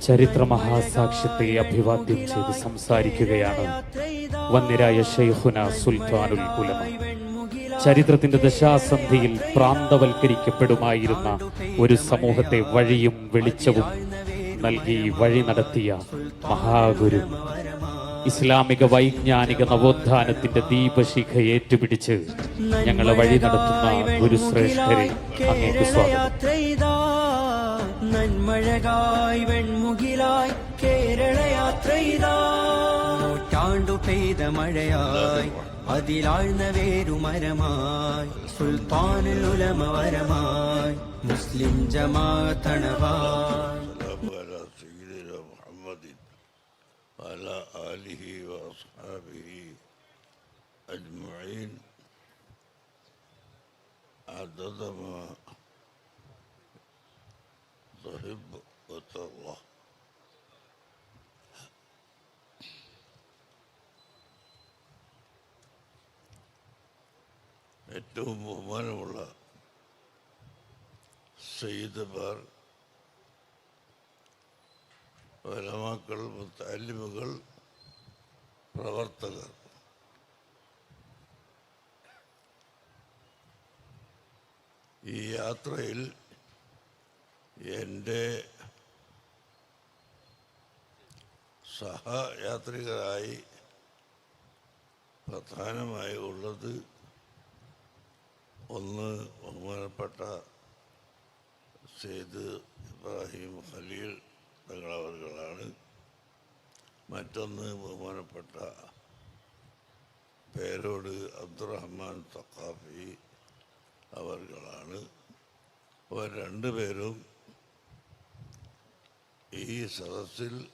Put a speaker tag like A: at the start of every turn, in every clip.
A: ചരിത്ര മഹാസാക്ഷ്യത്തെ അഭിവാദ്യം ചെയ്ത് സംസാരിക്കുകയാണ് വന്നിരായ ഷെയ്ഹുന സുൽത്താനുൽ ഉലമ. ചരിത്രത്തിന്റെ ദശാസന്ധിയിൽ പ്രാന്തവൽക്കരിക്കപ്പെടുമായിരുന്ന ഒരു സമൂഹത്തെ വഴിയും വെളിച്ചവും നൽകി വഴി നടത്തിയ മഹാഗുരു. ഇസ്ലാമിക വൈജ്ഞാനിക നവോത്ഥാനത്തിന്റെ ദീപശിഖ ഏറ്റുപിടിച്ച് ഞങ്ങളെ വഴി നടത്തുന്ന ഗുരുശ്രേഷ്ഠരെ അങ്ങേക്ക് സ്വാഗതം.
B: നന്മഴകായി വെൺമുകിലായി കേരള യാത്രയിതാ നൂറ്റാണ്ടു പെയ്ത മഴയായി അതിലാഴ്ന്ന വേരുമരമായി സുൽത്താനുൽ ഉലമ വരമായി മുസ്ലിം ജമാതണവായി
C: على سيدنا محمد وعلى آله وأصحابه أجمعين عدد ما تحب وترضى ഏറ്റവും ബഹുമാനമുള്ള സയ്യിദമാർ വലമാക്കൾ മുത്താലിമുകൾ പ്രവർത്തകർ ഈ യാത്രയിൽ എന്റെ സഹയാത്രികരായി പ്രധാനമായി ഉള്ളത് ഒന്ന് ബഹുമാനപ്പെട്ട സെയ്ദ് ഇബ്രാഹിം ഖലീൽ തങ്ങളവറുകളാണ് മറ്റൊന്ന് ബഹുമാനപ്പെട്ട പേരോട് അബ്ദുറഹ്മാൻ തക്കാഫി അവർകളാണ് അവർ രണ്ടുപേരും ഈ സദസ്സിൽ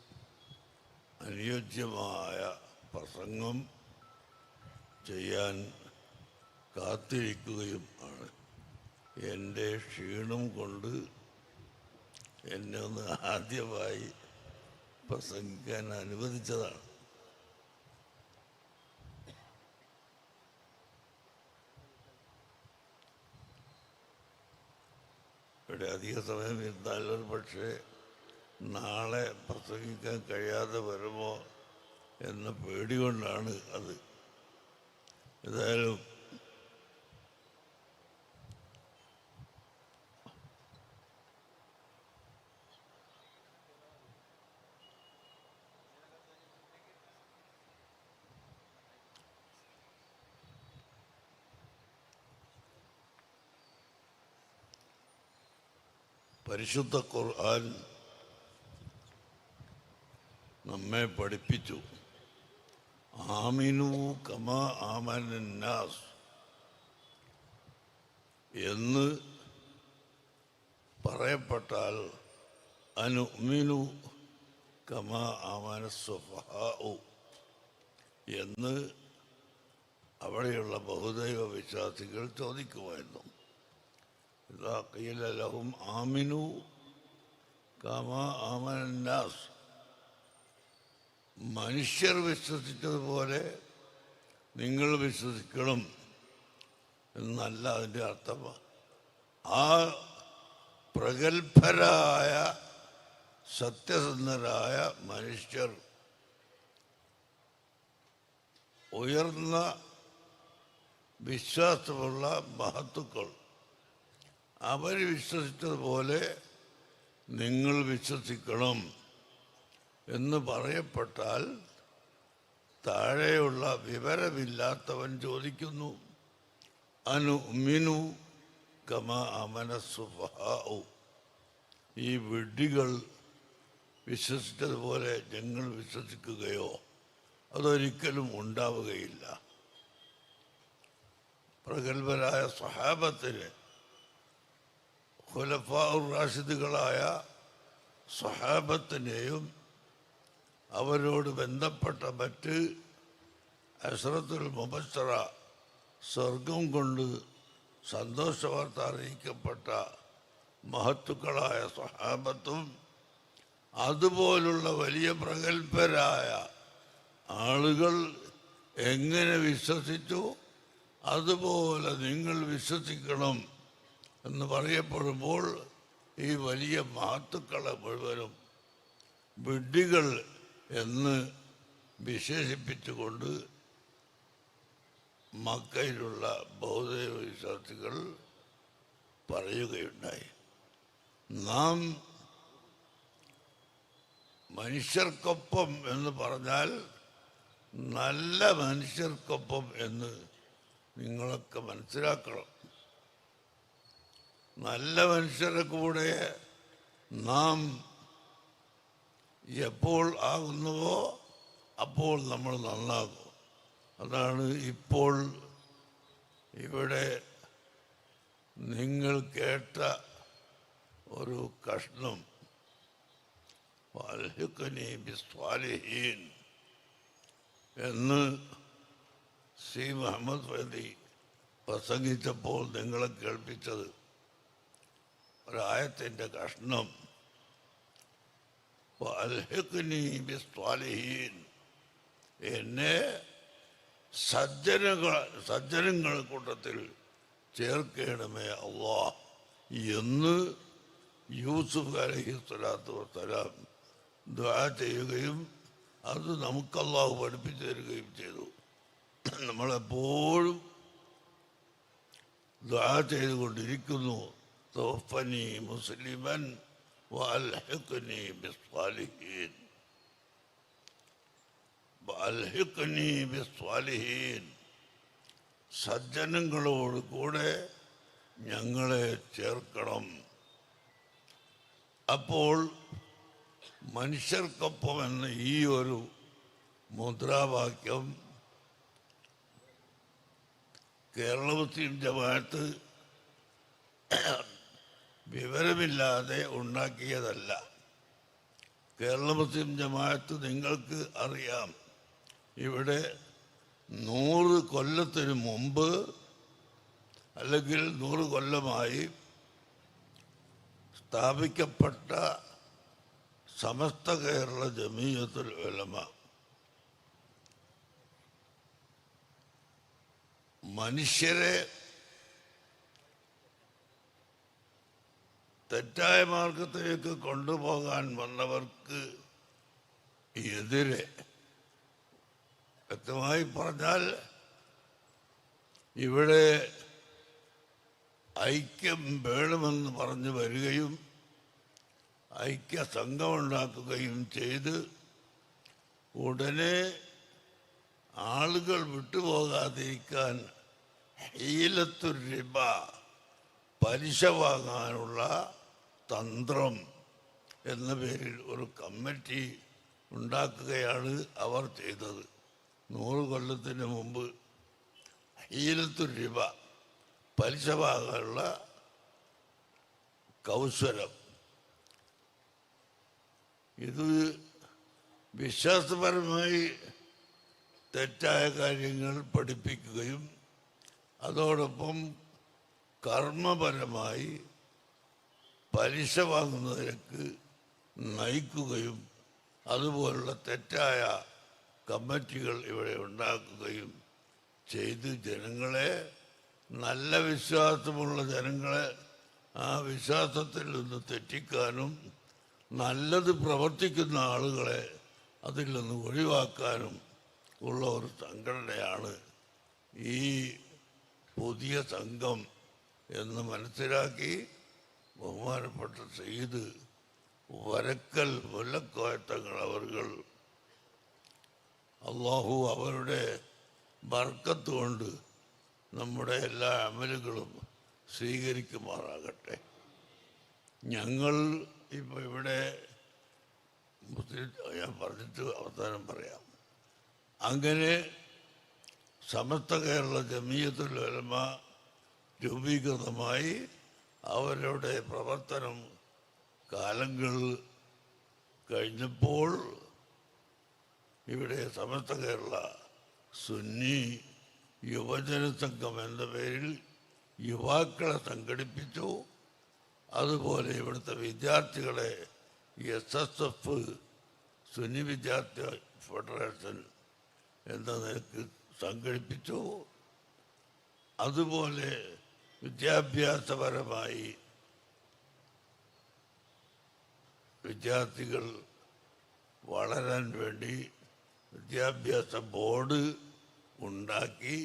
C: അനുയോജ്യമായ പ്രസംഗം ചെയ്യാൻ കാത്തിരിക്കുകയും ആണ്. എന്റെ ക്ഷീണം കൊണ്ട് എന്നെ ഒന്ന് ആദ്യമായി പ്രസംഗിക്കാൻ അനുവദിച്ചതാണ്. ഇവിടെ അധിക സമയം ഇരുന്നാലും പക്ഷേ നാളെ പ്രസംഗിക്കാൻ കഴിയാതെ വരുമോ എന്ന പേടി കൊണ്ടാണ് അത്. ഏതായാലും പരിശുദ്ധ ഖുർആൻ നമ്മെ പഠിപ്പിച്ചു. ആമിനു കമ ആമനാസ് എന്ന് പറയപ്പെട്ടാൽ അനുമിനു കമ ആമന സ്വഭാവു. എന്ന് അവിടെയുള്ള ബഹുദൈവ വിശ്വാസികൾ ചോദിക്കുമായിരുന്നു. ഇതാ കയ്യിലും ആമിനു കമ ആമനാസ് മനുഷ്യർ വിശ്വസിച്ചതുപോലെ നിങ്ങൾ വിശ്വസിക്കണം എന്നല്ല അതിന്റെ അർത്ഥം ആ പ്രഗത്ഭരായ സത്യസന്ധരായ മനുഷ്യർ ഉയർന്ന വിശ്വാസമുള്ള മഹത്തുക്കൾ. അവർ വിശ്വസിച്ചതുപോലെ നിങ്ങൾ വിശ്വസിക്കണം. എന്ന് പറയപ്പെട്ടാൽ താഴെയുള്ള വിവരമില്ലാത്തവൻ ചോദിക്കുന്നു അനു മിനു കമ അമന സുഫാഉ ഈ വിഡ്ഢികൾ വിശ്വസിച്ചതുപോലെ ഞങ്ങൾ വിശ്വസിക്കുകയോ അതൊരിക്കലും ഉണ്ടാവുകയില്ല. പ്രഗത്ഭരായ സഹാബത്തിന് ഖുലഫാഉർ റാഷിദുകളായ സഹാബത്തിനെയും അവരോട് ബന്ധപ്പെട്ട മറ്റ് അസ്രത്തുൽ മുബസ്സറ സ്വർഗം കൊണ്ട് സന്തോഷവാർത്ത അറിയിക്കപ്പെട്ട മഹത്തുക്കളായ സഹാബത്തും അതുപോലുള്ള വലിയ പ്രഗത്ഭരായ ആളുകൾ എങ്ങനെ വിശ്വസിച്ചു? അതുപോലെ നിങ്ങൾ വിശ്വസിക്കണം എന്ന് പറയപ്പെടുമ്പോൾ ഈ വലിയ മഹത്തുക്കളെ മുഴുവനും വിഡ്ഢികൾ എന്ന് വിശേഷിപ്പിച്ചുകൊണ്ട് മക്കയിലുള്ള ബൗദ്ധ വിശ്വാസികൾ പറയുകയുണ്ടായി. നാം മനുഷ്യർക്കൊപ്പം എന്ന് പറഞ്ഞാൽ നല്ല മനുഷ്യർക്കൊപ്പം എന്ന് നിങ്ങളൊക്കെ മനസ്സിലാക്കണം. നല്ല മനുഷ്യരുടെ കൂടെ നാം എപ്പോൾ ആകുന്നുവോ അപ്പോൾ നമ്മൾ നന്നാകും. അതാണ് ഇപ്പോൾ ഇവിടെ നിങ്ങൾ കേട്ട ഒരു കഷ്ണം. ബിസ്വാലിഹീൻ എന്ന് സി മുഹമ്മദ് ഫൈദി പ്രസംഗിച്ചപ്പോൾ നിങ്ങളെ കേൾപ്പിച്ചത്. ഒരായത്തിന്റെ കഷ്ണം എന്നെ സജ്ജനങ്ങൾ സജ്ജനങ്ങൾ കൂട്ടത്തിൽ ചേർക്കണമേ അള്ളാ. എന്ന് യൂസുഫ് അലഹി സ്വലാത്തു വസ്സലാം ദ്വാ ചെയ്യുകയും അത് നമുക്ക് അള്ളാഹു പഠിപ്പിച്ചു തരികയും ചെയ്തു. നമ്മളെപ്പോഴും ദ്വാ ചെയ്തുകൊണ്ടിരിക്കുന്നു. തോഫനി മുസ്ലിമൻ വാൽഹിഖ്നി بالصالحين. وألحقني بالصالحين. സജ്ജനങ്ങളോട് കൂടെ ഞങ്ങളെ ചേർക്കണം. അപ്പോൾ മനുഷ്യർക്കൊപ്പം ഈ ഒരു മുദ്രാവാക്യം കേരള മുസ്ലിം വിവരമില്ലാതെ ഉണ്ടാക്കിയതല്ല. കേരള മുസ്ലിം ജമാഅത്ത് നിങ്ങൾക്ക് അറിയാം. ഇവിടെ നൂറ് കൊല്ലത്തിന് മുമ്പ് അല്ലെങ്കിൽ നൂറ് കൊല്ലമായി സ്ഥാപിക്കപ്പെട്ട സമസ്ത കേരള ജമീയത്തുൽ ഉലമ മനുഷ്യരെ തെറ്റായ മാർഗത്തിലേക്ക് കൊണ്ടുപോകാൻ വന്നവർക്ക് എതിരെ. വ്യക്തമായി പറഞ്ഞാൽ ഇവിടെ ഐക്യം വേണമെന്ന് പറഞ്ഞു വരികയും ഐക്യ സംഘമുണ്ടാക്കുകയും ചെയ്ത് ഉടനെ ആളുകൾ വിട്ടുപോകാതിരിക്കാൻ ഹീലത്തുരിബ പലിശ വാങ്ങാനുള്ള തന്ത്രം എന്ന പേരിൽ ഒരു കമ്മിറ്റി ഉണ്ടാക്കുകയാണ് അവർ ചെയ്തത്. നൂറ് കൊല്ലത്തിന് മുമ്പ് ഹീലത്തു രൂപ പലിശ കൗശലം. ഇത് വിശ്വാസപരമായി തെറ്റായ കാര്യങ്ങൾ പഠിപ്പിക്കുകയും അതോടൊപ്പം കർമ്മപരമായി പലിശ വാങ്ങുന്നതിലേക്ക് നയിക്കുകയും അതുപോലുള്ള തെറ്റായ കമ്മിറ്റികൾ ഇവിടെ ഉണ്ടാക്കുകയും ചെയ്ത് ജനങ്ങളെ നല്ല വിശ്വാസമുള്ള ജനങ്ങളെ ആ വിശ്വാസത്തിൽ നിന്ന് തെറ്റിക്കാനും നല്ലത് പ്രവർത്തിക്കുന്ന ആളുകളെ അതിൽ നിന്ന് ഒഴിവാക്കാനും ഉള്ള ഒരു സംഘടനയാണ് ഈ പുതിയ സംഘം എന്ന് മനസ്സിലാക്കി ബഹുമാനപ്പെട്ട സെയ്ത് വരക്കൽ മുല്ലക്കോയത്തങ്ങൾ അവർകൾ അള്ളാഹു അവരുടെ ബർക്കത്ത് കൊണ്ട് നമ്മുടെ എല്ലാ അമലുകളും സ്വീകരിക്കുമാറാകട്ടെ. ഞങ്ങൾ ഇപ്പോൾ ഇവിടെ ഞാൻ പറഞ്ഞിട്ട് അവസാനം പറയാം. അങ്ങനെ സമസ്ത കേരള ജമീയത്തുൽ ഉലമ രൂപീകൃതമായി അവരുടെ പ്രവർത്തനം കാലങ്ങൾ കഴിഞ്ഞപ്പോൾ ഇവിടെ സമസ്ത കേരള സുന്നി യുവജന സംഘം എന്ന പേരിൽ യുവാക്കളെ സംഘടിപ്പിച്ചു. അതുപോലെ ഇവിടുത്തെ വിദ്യാർത്ഥികളെ എസ് എസ് എഫ് സുന്നി വിദ്യാർത്ഥി ഫെഡറേഷൻ എന്ന നിലയ്ക്ക് സംഘടിപ്പിച്ചു. അതുപോലെ വിദ്യാഭ്യാസപരമായി വിദ്യാർത്ഥികൾ വളരാൻ വേണ്ടി വിദ്യാഭ്യാസ ബോർഡ് ഉണ്ടാക്കി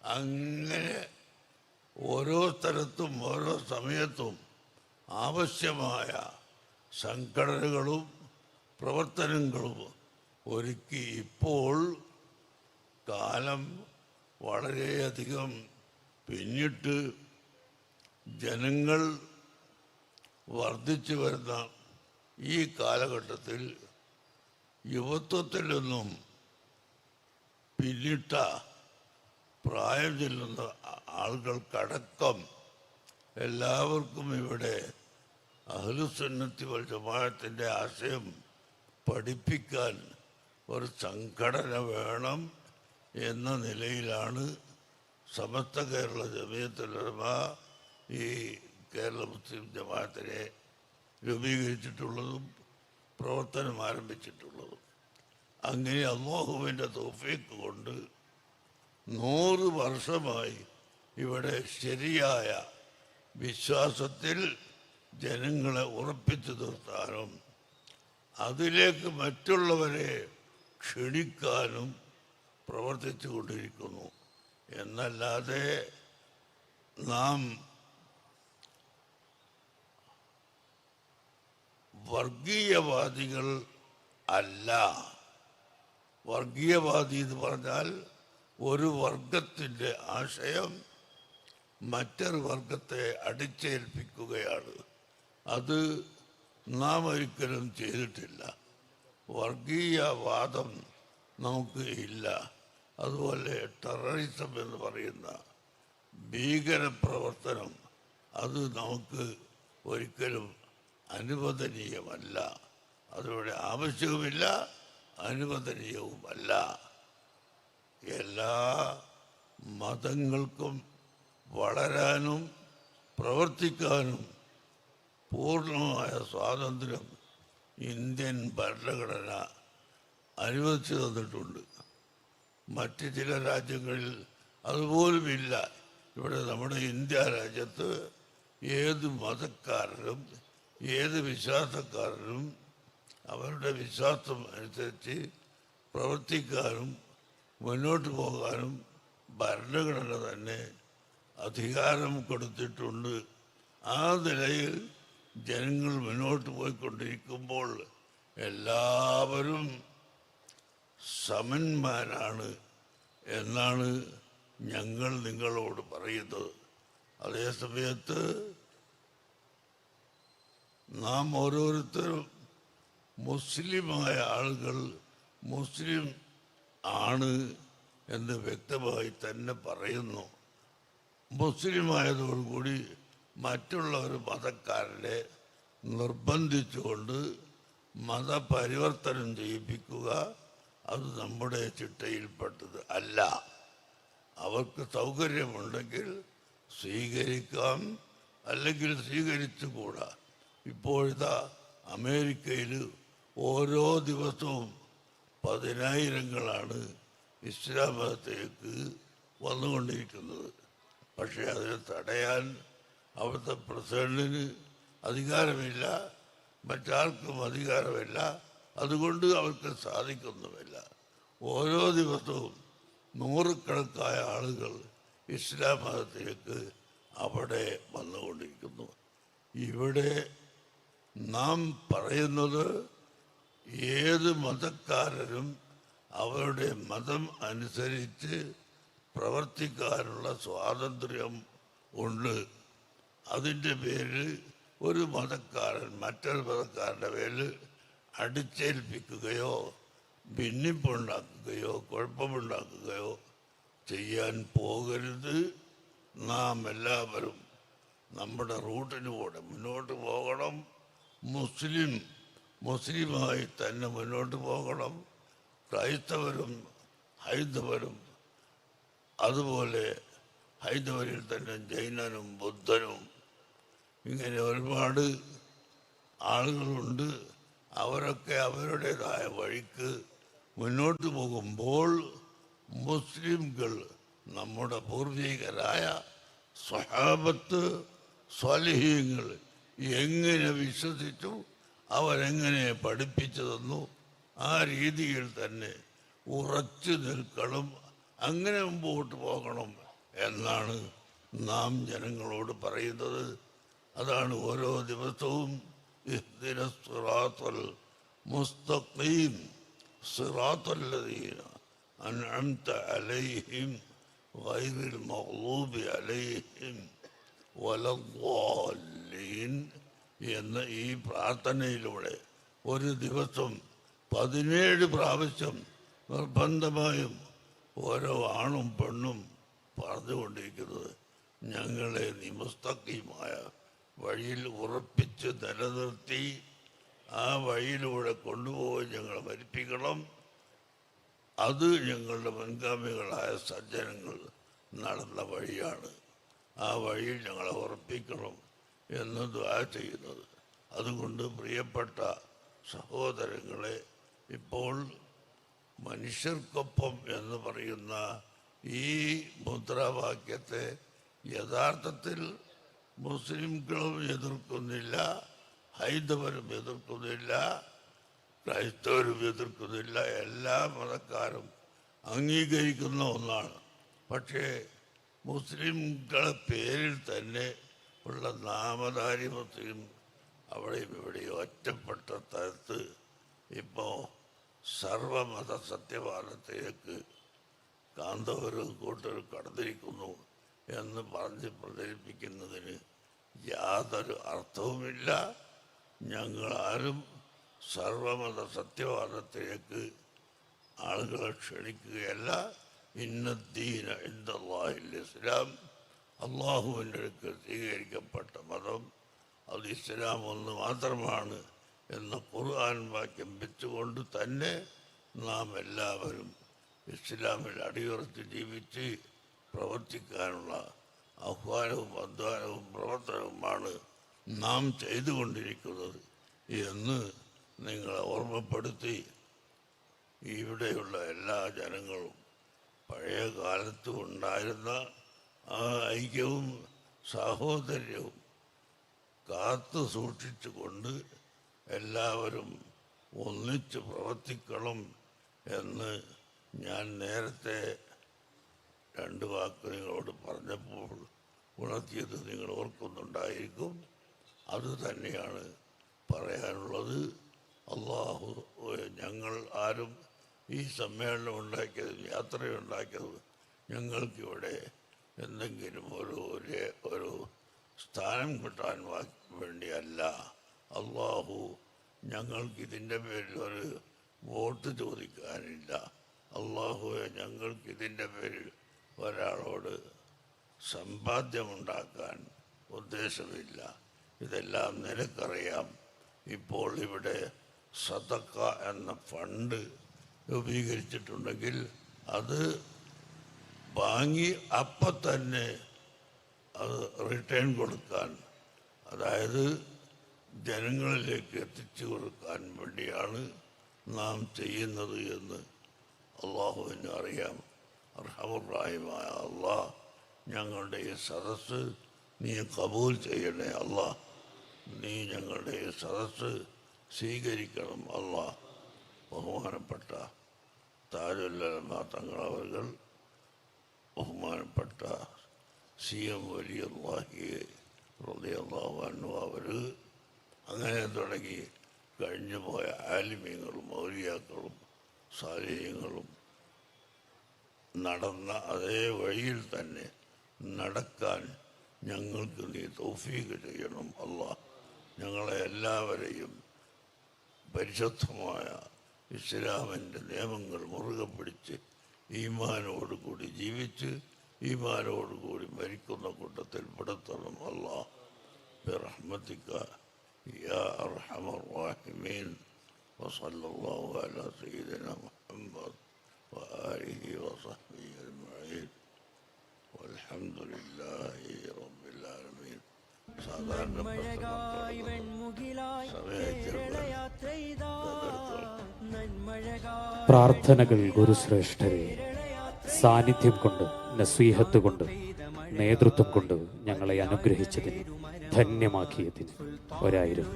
C: അങ്ങനെ ഓരോ സ്ഥലത്തും ഓരോ സമയത്തും ആവശ്യമായ സംഘടനകളും പ്രവർത്തനങ്ങളും ഒരുക്കി ഇപ്പോൾ കാലം വളരെയധികം പിന്നിട്ട് ജനങ്ങൾ വർദ്ധിച്ചു വരുന്ന ഈ കാലഘട്ടത്തിൽ യുവത്വത്തിൽ നിന്നും പിന്നിട്ട പ്രായം ചെല്ലുന്ന ആളുകൾക്കടക്കം എല്ലാവർക്കും ഇവിടെ അഹ്ലുസന്നത്തി വൽ ആശയം പഠിപ്പിക്കാൻ ഒരു സംഘടന വേണം എന്ന നിലയിലാണ് സമസ്ത കേരള ജമയത്തുലമ ഈ കേരള മുസ്ലിം ജമാഅത്തിനെ രൂപീകരിച്ചിട്ടുള്ളതും പ്രവർത്തനം ആരംഭിച്ചിട്ടുള്ളതും. അങ്ങനെ അള്ളാഹുവിന്റെ തോഫീക്ക് കൊണ്ട് നൂറ് വർഷമായി ഇവിടെ ശരിയായ വിശ്വാസത്തിൽ ജനങ്ങളെ ഉറപ്പിച്ചു നിർത്താനും അതിലേക്ക് മറ്റുള്ളവരെ ക്ഷണിക്കാനും പ്രവർത്തിച്ചു കൊണ്ടിരിക്കുന്നു. എന്നല്ലാതെ നാം വർഗീയവാദികൾ അല്ല. വർഗീയവാദി എന്ന് പറഞ്ഞാൽ ഒരു വർഗത്തിന്റെ ആശയം മറ്റൊരു വർഗത്തെ അടിച്ചേൽപ്പിക്കുകയാണ്. അത് നാം ഒരിക്കലും ചെയ്തിട്ടില്ല. വർഗീയവാദം നമുക്ക് ഇല്ല. അതുപോലെ ടെററിസം എന്ന് പറയുന്ന ഭീകരപ്രവർത്തനം അത് നമുക്ക് ഒരിക്കലും അനുവദനീയമല്ല. അതിലൂടെ ആവശ്യവുമില്ല അനുവദനീയവുമല്ല. എല്ലാ മതങ്ങൾക്കും വളരാനും പ്രവർത്തിക്കാനും പൂർണമായ സ്വാതന്ത്ര്യം ഇന്ത്യൻ ഭരണഘടന അനുവദിച്ചു തന്നിട്ടുണ്ട്. മറ്റ് ചില രാജ്യങ്ങളിൽ അതുപോലുമില്ല. ഇവിടെ നമ്മുടെ ഇന്ത്യ രാജ്യത്ത് ഏത് മതക്കാരനും ഏത് വിശ്വാസക്കാരനും അവരുടെ വിശ്വാസം അനുസരിച്ച് പ്രവർത്തിക്കാനും മുന്നോട്ട് പോകാനും ഭരണഘടന തന്നെ അധികാരം കൊടുത്തിട്ടുണ്ട്. ആ നിലയിൽ ജനങ്ങൾ മുന്നോട്ട് പോയിക്കൊണ്ടിരിക്കുമ്പോൾ എല്ലാവരും സമന്മാരാണ് എന്നാണ് ഞങ്ങൾ നിങ്ങളോട് പറയുന്നത്. അതേ സമയത്ത് നാം ഓരോരുത്തരും മുസ്ലിമായ ആളുകൾ മുസ്ലിം ആണ് എന്ന് വ്യക്തമായി തന്നെ പറയുന്നു. മുസ്ലിമായതോടുകൂടി മറ്റുള്ള ഒരു മതക്കാരനെ നിർബന്ധിച്ചുകൊണ്ട് മതപരിവർത്തനം ചെയ്യിപ്പിക്കുക അത് നമ്മുടെ ചിട്ടയിൽപ്പെട്ടത് അല്ല. അവർക്ക് സൗകര്യമുണ്ടെങ്കിൽ സ്വീകരിക്കാം അല്ലെങ്കിൽ സ്വീകരിച്ചുകൂടാ. ഇപ്പോഴത്തെ അമേരിക്കയിൽ ഓരോ ദിവസവും പതിനായിരങ്ങളാണ് ഇസ്ലാം മതത്തേക്ക് വന്നുകൊണ്ടിരിക്കുന്നത്. പക്ഷേ അതിനെ തടയാൻ അവിടുത്തെ പ്രസിഡന്റിന് അധികാരമില്ല മറ്റാർക്കും അധികാരമില്ല. അതുകൊണ്ട് അവർക്ക് സാധിക്കുന്നുമില്ല. ഓരോ ദിവസവും നൂറുകണക്കായ ആളുകൾ ഇസ്ലാം മതത്തിലേക്ക് അവിടെ വന്നുകൊണ്ടിരിക്കുന്നു. ഇവിടെ നാം പറയുന്നത് ഏത് മതക്കാരനും അവരുടെ മതം അനുസരിച്ച് പ്രവർത്തിക്കാനുള്ള സ്വാതന്ത്ര്യം ഉണ്ട്. അതിന്റെ പേരിൽ ഒരു മതക്കാരൻ മറ്റൊരു മതക്കാരന്റെ പേരിൽ അടിച്ചേൽപ്പിക്കുകയോ ഭിന്നിപ്പുണ്ടാക്കുകയോ കുഴപ്പമുണ്ടാക്കുകയോ ചെയ്യാൻ പോകരുത്. നാം എല്ലാവരും നമ്മുടെ റൂട്ടിലൂടെ മുന്നോട്ട് പോകണം. മുസ്ലിം മുസ്ലിമായി തന്നെ മുന്നോട്ട് പോകണം. ക്രൈസ്തവരും ഹൈന്ദവരും അതുപോലെ ഹൈന്ദവരിൽ തന്നെ ജൈനനും ബുദ്ധനും ഇങ്ങനെ ഒരുപാട് ആളുകളുണ്ട്. അവരൊക്കെ അവരുടേതായ വഴിക്ക് മുന്നോട്ട് പോകുമ്പോൾ മുസ്ലിംകൾ നമ്മുടെ പൂർവികരായ സ്വഹാബത്ത് സ്വലഹീങ്ങൾ എങ്ങനെ വിശ്വസിച്ചു? അവരെങ്ങനെ പഠിപ്പിച്ചു തന്നു ആ രീതിയിൽ തന്നെ ഉറച്ചു നിൽക്കണം. അങ്ങനെ മുമ്പോട്ട് പോകണം എന്നാണ് നാം ജനങ്ങളോട് പറയുന്നത്. അതാണ് ഓരോ ദിവസവും സിറാത്തൽ മുസ്തഖീം. അൻഅംത അലൈഹിം അലൈഹിം. വലദ്ദാലീൻ എന്ന ഈ പ്രാർത്ഥനയിലൂടെ ഒരു ദിവസം പതിനേഴ് പ്രാവശ്യം നിർബന്ധമായും ഓരോ ആണും പെണ്ണും പറഞ്ഞുകൊണ്ടിരിക്കുന്നത് ഞങ്ങളെ നിമസ്തക്കിയുമായ വഴിയിൽ ഉറപ്പിച്ച് നിലനിർത്തി ആ വഴിയിലൂടെ കൊണ്ടുപോയി ഞങ്ങളെ മരിപ്പിക്കണം. അത് ഞങ്ങളുടെ മുൻഗാമികളായ സജ്ജനങ്ങൾ നടന്ന വഴിയാണ്. ആ വഴി ഞങ്ങളെ ഉറപ്പിക്കണം എന്ന് ദ്വാ ചെയ്യുന്നത്. അതുകൊണ്ട് പ്രിയപ്പെട്ട സഹോദരങ്ങളെ ഇപ്പോൾ മനുഷ്യർക്കൊപ്പം എന്ന് പറയുന്ന ഈ മുദ്രാവാക്യത്തെ യഥാർത്ഥത്തിൽ മുസ്ലിംകളും എതിർക്കുന്നില്ല ഹൈന്ദവരും എതിർക്കുന്നില്ല ക്രൈസ്തവരും എതിർക്കുന്നില്ല എല്ലാ മതക്കാരും അംഗീകരിക്കുന്ന ഒന്നാണ്. പക്ഷേ മുസ്ലിംകളെ പേരിൽ തന്നെ ഉള്ള നാമധാരി മുസ്ലിം അവിടെയും ഇവിടെയും ഒറ്റപ്പെട്ട തരത്ത് ഇപ്പോൾ സർവമത സത്യവാദത്തിലേക്ക് കാന്തവരും കൂട്ടരും കടന്നിരിക്കുന്നു എന്ന് പറഞ്ഞ് പ്രചരിപ്പിക്കുന്നതിന് യാതൊരു അർത്ഥവുമില്ല. ഞങ്ങളാരും സർവമത സത്യവാദത്തിലേക്ക് ആളുകളെ ക്ഷണിക്കുകയല്ല. ഇന്നദ്ദീന ഇന്ദാഹിൽ ഇസ്ലാം. അള്ളാഹുവിന്റെ അടുക്കൽ സ്വീകരിക്കപ്പെട്ട മതം അത് ഇസ്ലാം ഒന്ന് മാത്രമാണ് എന്ന ഖുർആൻ വാക്യം വെച്ചുകൊണ്ട് തന്നെ നാം എല്ലാവരും ഇസ്ലാമിൽ അടിയുറച്ച് ജീവിച്ച് പ്രവർത്തിക്കാനുള്ള ആഹ്വാനവും അധ്വാനവും പ്രവർത്തനവുമാണ് നാം ചെയ്തുകൊണ്ടിരിക്കുന്നത് എന്ന് നിങ്ങളെ ഓർമ്മപ്പെടുത്തി ഇവിടെയുള്ള എല്ലാ ജനങ്ങളും പഴയ കാലത്ത് ഉണ്ടായിരുന്ന ആ ഐക്യവും സാഹോദര്യവും കാത്തു സൂക്ഷിച്ചുകൊണ്ട് എല്ലാവരും ഒന്നിച്ച് പ്രവർത്തിക്കണം എന്ന് ഞാൻ നേരത്തെ രണ്ട് വാക്ക് നിങ്ങളോട് പറഞ്ഞപ്പോൾ ഉണർത്തിയത് നിങ്ങൾ ഓർക്കുന്നുണ്ടായിരിക്കും. അത് തന്നെയാണ് പറയാനുള്ളത്. അള്ളാഹു ഞങ്ങൾ ആരും ഈ സമ്മേളനം ഉണ്ടാക്കിയത് യാത്ര ഉണ്ടാക്കിയത് ഞങ്ങൾക്കിവിടെ എന്തെങ്കിലും ഒരു ഒരു ഒരു സ്ഥാനം കിട്ടാൻ വേണ്ടിയല്ല. അള്ളാഹു ഞങ്ങൾക്ക് ഇതിന്റെ പേരിൽ ഒരു വോട്ട് ചോദിക്കാനില്ല. അള്ളാഹുവെ ഞങ്ങൾക്ക് ഇതിന്റെ പേരിൽ ഒരാളോട് സമ്പാദ്യമുണ്ടാക്കാൻ ഉദ്ദേശമില്ല. ഇതെല്ലാം നിനക്കറിയാം. ഇപ്പോൾ ഇവിടെ സതക്ക എന്ന ഫണ്ട് രൂപീകരിച്ചിട്ടുണ്ടെങ്കിൽ അത് വാങ്ങി അപ്പം തന്നെ അത് റിട്ടേൺ കൊടുക്കാൻ അതായത് ജനങ്ങളിലേക്ക് എത്തിച്ചു കൊടുക്കാൻ വേണ്ടിയാണ് നാം ചെയ്യുന്നത് എന്ന് അള്ളാഹുവിന് അറിയാം. അർഹമുറാഹിമായ അള്ളാഹ് ഞങ്ങളുടെ ഈ സദസ്സ് നീ കബൂൽ ചെയ്യണേ അള്ളാഹ്. നീ ഞങ്ങളുടെ ഈ സദസ്സ് സ്വീകരിക്കണം അള്ളാഹ്. ബഹുമാനപ്പെട്ട താജുല്ലാ തങ്ങൾ ബഹുമാനപ്പെട്ട സി എം വലിയ ഹൃദയല്ലാഹു അവർ അങ്ങനെ തുടങ്ങി. കഴിഞ്ഞു പോയ ആലിമ്യങ്ങളും ഔലിയാക്കളും സാലിഹ്യങ്ങളും നടന്ന അതേ വഴിയിൽ തന്നെ നടക്കാൻ ഞങ്ങൾക്ക് നീ തൗഫീക്ക് ചെയ്യണം അല്ല ഞങ്ങളെ എല്ലാവരെയും പരിശുദ്ധമായ ഇസ്ലാമിൻ്റെ നിയമങ്ങൾ മുറുകെ പിടിച്ച് ഈമാനോടുകൂടി ജീവിച്ച് ഈമാനോടുകൂടി മരിക്കുന്ന കൂട്ടത്തിൽ പെടുത്തണം അള്ളാഹ് برحمتك يا أرحم الراحمين وصلى الله على سيدنا محمد وآله وصحبه أجمعين والحمد لله رب العالمين സാധാരണ
B: മഴകായി വെൺമുകിലായി കേരളയാത്രയിതാ നന്മഴകായി
A: പ്രാർത്ഥനകൾ ഗുരുശ്രേഷ്ഠരെ സാന്നിധ്യം കൊണ്ട് നസീഹത്ത് കൊണ്ട് നേതൃത്വം കൊണ്ട് ഞങ്ങളെ അനുഗ്രഹിച്ചതിന് ധന്യമാക്കിയതിന് ഒരായിരം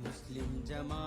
B: മുസ്ലിം ജമാ